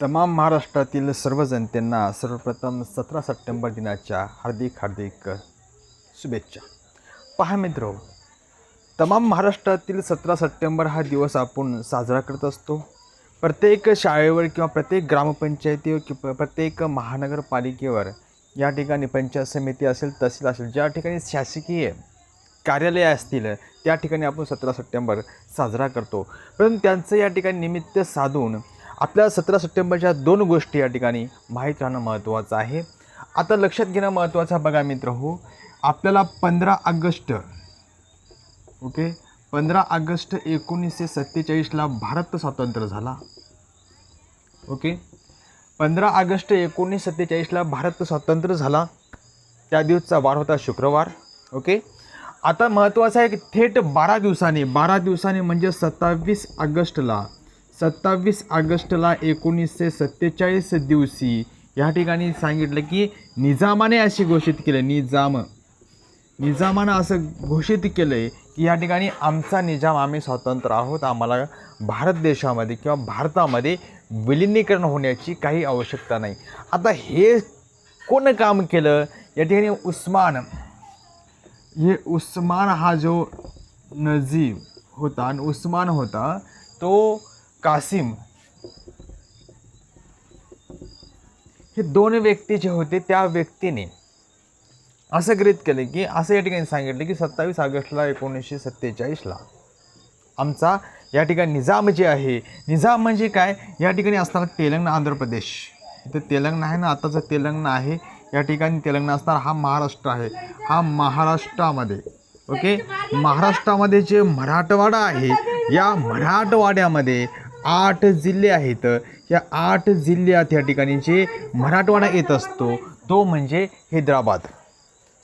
तमाम महाराष्ट्रातील सर्व जनतेंना सर्वप्रथम सतरा सप्टेंबर दिनाच्या हार्दिक हार्दिक शुभेच्छा. पहा मित्र तमाम महाराष्ट्रातील सतरा सप्टेंबर हा दिवस आपण साजरा करत असतो. प्रत्येक शाळेवर किंवा प्रत्येक ग्रामपंचायतीवर किंवा प्रत्येक महानगरपालिकेवर या ठिकाणी पंचायत समिती असेल तहसील असेल ज्या ठिकाणी शासकीय कार्यालय असतील त्या ठिकाणी आपण सतरा सप्टेंबर साजरा करतो. परंतु त्यांचं या ठिकाणी निमित्त साधून आपल्या सतरा सप्टेंबरच्या दोन गोष्टी या ठिकाणी माहीत राहणं महत्त्वाचं आहे. आता लक्षात घेणं महत्त्वाचं बघा मित्र हो आपल्याला पंधरा ऑगस्ट ओके? पंधरा ऑगस्ट एकोणीसशे सत्तेचाळीसला भारत स्वातंत्र्य झाला. ओके? पंधरा ऑगस्ट एकोणीस सत्तेचाळीसला भारत स्वातंत्र्य झाला. त्या दिवसचा वार होता शुक्रवार ओके? आता महत्त्वाचं आहे की थेट बारा दिवसांनी बारा दिवसांनी म्हणजे सत्तावीस ऑगस्टला सत्तावीस ऑगस्टला एकोणीसशे सत्तेचाळीस दिवशी या ठिकाणी सांगितलं की निजामाने असे घोषित केलं निजाम. निजामानं असं घोषित केलं आहे की या ठिकाणी आमचा निजाम आम्ही स्वतंत्र आहोत आम्हाला भारत देशामध्ये किंवा भारतामध्ये विलिनीकरण होण्याची काही आवश्यकता नाही. आता हे कोण काम केलं? या ठिकाणी उस्मान. हे उस्मान हा जो नजीब होता आणि उस्मान होता तो कासिम. हे दोन व्यक्ती जे होते त्या व्यक्तीने असं गृहीत केले की असं या ठिकाणी सांगितलं की सत्तावीस ऑगस्टला एकोणीसशे सत्तेचाळीसला आमचा या ठिकाणी निजाम जे आहे निजाम म्हणजे काय? या ठिकाणी असणारा तेलंगणा आंध्र प्रदेश. इथं तेलंगणा आहे ना आताचं तेलंगणा आहे. या ठिकाणी तेलंगणा असणार हा महाराष्ट्र आहे. हा महाराष्ट्रामध्ये ओके? महाराष्ट्रामध्ये जे मराठवाडा आहे या मराठवाड्यामध्ये आठ जिल्हे आहेत. या आठ जिल्ह्यात या ठिकाणी जे मराठवाडा येत असतो तो म्हणजे हैदराबाद.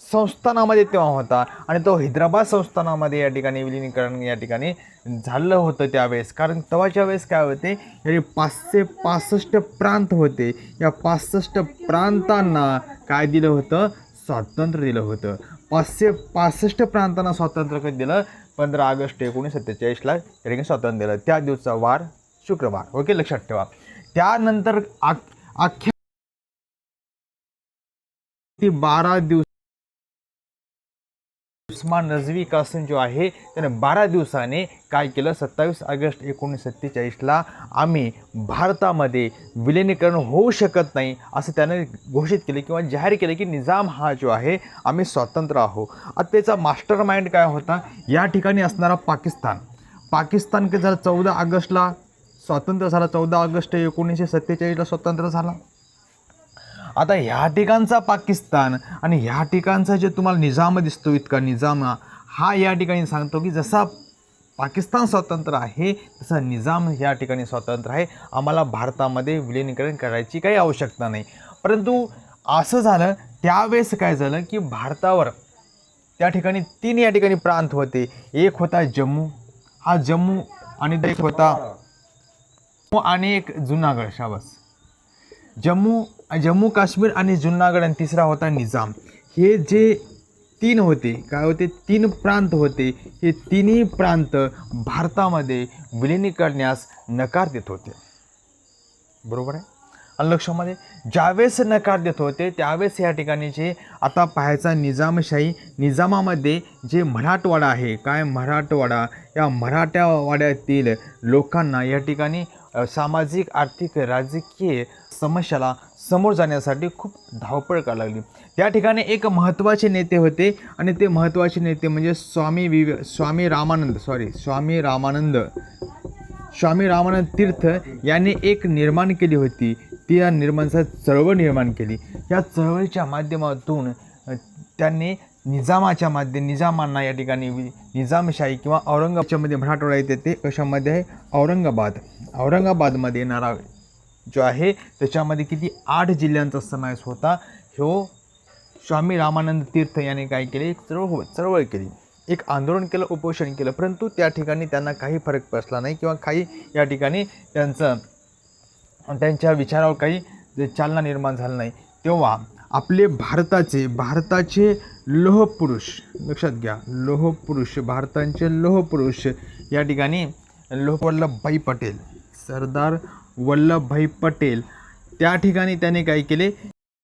संस्थानामध्ये तेव्हा होता आणि तो हैदराबाद संस्थानामध्ये या ठिकाणी विलीनीकरण या ठिकाणी झालं होतं त्यावेळेस. कारण तेव्हाच्या वेळेस काय होते हे पाचशे पासष्ट प्रांत होते. या पासष्ट प्रांतांना काय दिलं होतं स्वातंत्र्य दिलं होतं. पाचशे पासष्ट प्रांतांना स्वातंत्र्य कधी दिलं? पंधरा ऑगस्ट एकोणीसशे सत्तेचाळीसला या ठिकाणी स्वातंत्र्य दिलं. त्या दिवसाचा वार शुक्रवार. ओके लक्षात ठेवा. त्यानंतर आ अख्ख्या ती बारा दिवस उस्मान नजवी कासिम जो आहे त्याने बारा दिवसाने काय केलं? सत्तावीस ऑगस्ट एकोणीसशे सत्तेचाळीसला आम्ही भारतामध्ये विलिनीकरण होऊ शकत नाही असं त्याने घोषित केले किंवा जाहीर केले की निजाम हा जो आहे आम्ही स्वतंत्र आहो आता त्याचा मास्टर माइंड काय होता? या ठिकाणी असणारा पाकिस्तान. पाकिस्तान के जर चौदा ऑगस्टला स्वातंत्र्य झाला चौदा ऑगस्ट एकोणीसशे सत्तेचाळीसला स्वतंत्र झाला. आता ह्या ठिकाणचा पाकिस्तान आणि ह्या ठिकाणचा जे तुम्हाला निजाम दिसतो इतका निजाम हा या ठिकाणी सांगतो की जसा पाकिस्तान स्वतंत्र आहे तसा निजाम या ठिकाणी स्वतंत्र आहे. आम्हाला भारतामध्ये विलिनीकरण करायची काही आवश्यकता नाही. परंतु असं झालं त्यावेळेस काय झालं की भारतावर त्या ठिकाणी तीन या ठिकाणी प्रांत होते. एक होता जम्मू हा जम्मू आणि एक होता आणि एक जुनागड शाबास. जम्मू जम्मू काश्मीर आणि जुनागड आणि तिसरा होता निजाम. हे जे तीन होते काय होते? तीन प्रांत होते. हे तिन्ही प्रांत भारतामध्ये विलिनी करण्यास नकार देत होते. बरोबर आहे? आणि लक्षामध्ये ज्यावेळेस नकार देत होते त्यावेळेस या ठिकाणी जे आता पाहायचा निजामशाही निजामामध्ये जे मराठवाडा आहे काय मराठवाडा? या मराठवाड्यातील लोकांना या ठिकाणी सामाजिक आर्थिक राजकीय समस्याला समोर जाण्यासाठी खूप धावपळ करायला लागली. त्या ठिकाणी एक महत्त्वाचे नेते होते आणि ते महत्त्वाचे नेते म्हणजे स्वामी विवे स्वामी रामानंद सॉरी स्वामी रामानंद. स्वामी रामानंद तीर्थ यांनी एक निर्माण केली होती. ती या निर्माणचा चळवळ निर्माण केली. या चळवळीच्या माध्यमातून त्यांनी निजामाच्या माध्यम निजामांना या ठिकाणी निजामशाही किंवा औरंगाबादच्यामध्ये मराठवाडा येते ते कशामध्ये आहे? औरंगाबाद. औरंगाबादमध्ये येणारा जो आहे त्याच्यामध्ये किती? आठ जिल्ह्यांचा समावेश होता. ह्यो स्वामी रामानंद तीर्थ यांनी काय केले? एक चळवळ चळवळ केली. एक आंदोलन केलं उपोषण केलं. परंतु त्या ठिकाणी त्यांना काही फरक बसला नाही किंवा काही या ठिकाणी त्यांचं त्यांच्या विचारावर काही जे चालना निर्माण झाली नाही. तेव्हा आपले भारताचे भारताचे लोहपुरुष लक्षात घ्या लोहपुरुष भारताचे लोहपुरुष. या ठिकाणी लोह वल्लभभाई पटेल सरदार वल्लभभाई पटेल. त्या ठिकाणी त्याने काय केले?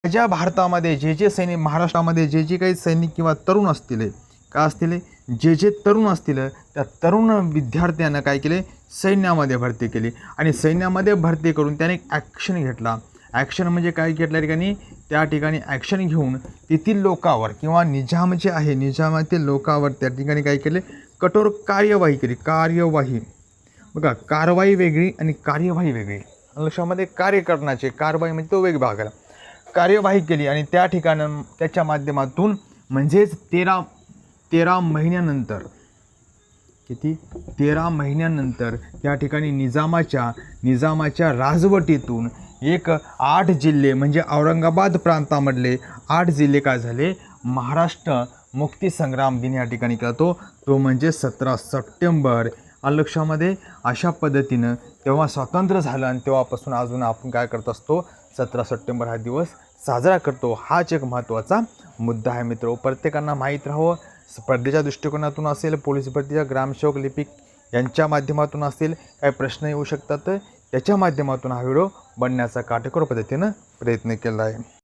ज्या भारतामध्ये जे जे सैनिक महाराष्ट्रामध्ये जे जे काही सैनिक किंवा तरुण असतील का असतील? जे जे तरुण असतील त्या तरुण विद्यार्थ्यांना काय केले? सैन्यामध्ये भरती केली. आणि सैन्यामध्ये भरती करून त्याने एक ॲक्शन घेतला. ॲक्शन म्हणजे काय? घेतल्या ठिकाणी? त्या ठिकाणी ॲक्शन घेऊन तेथील लोकावर किंवा निजाम जे आहे निजामातील लोकावर त्या ठिकाणी काय केले? कठोर कार्यवाही केली. कार्यवाही. बघा कारवाई वेगळी आणि कार्यवाही वेगळी. लक्षामध्ये कार्य करण्याचे कारवाई म्हणजे तो वेग भाग कार्यवाही केली आणि त्या ठिकाण त्याच्या माध्यमातून म्हणजेच तेरा तेरा महिन्यानंतर किती? तेरा महिन्यानंतर त्या ठिकाणी निजामाच्या निजामाच्या राजवटीतून एक आठ जिल्हे म्हणजे औरंगाबाद प्रांतामधले आठ जिल्हे काय झाले? महाराष्ट्र मुक्ती संग्राम दिन या ठिकाणी केला तो तो म्हणजे सतरा सप्टेंबर. लक्षामध्ये अशा पद्धतीनं तेव्हा स्वातंत्र्य झालं आणि तेव्हापासून अजून आपण काय करत असतो? सतरा सप्टेंबर हा दिवस साजरा करतो. हाच एक महत्त्वाचा मुद्दा आहे मित्र. प्रत्येकांना माहीत राहावं. स्पर्धेच्या दृष्टिकोनातून असेल पोलीस भरतीच्या ग्रामसेवक लिपिक यांच्या माध्यमातून असेल काही प्रश्न येऊ शकतात. याच्या माध्यमातून हा व्हिडिओ बनण्याचा काटेकोर पद्धतीनं प्रयत्न केला आहे.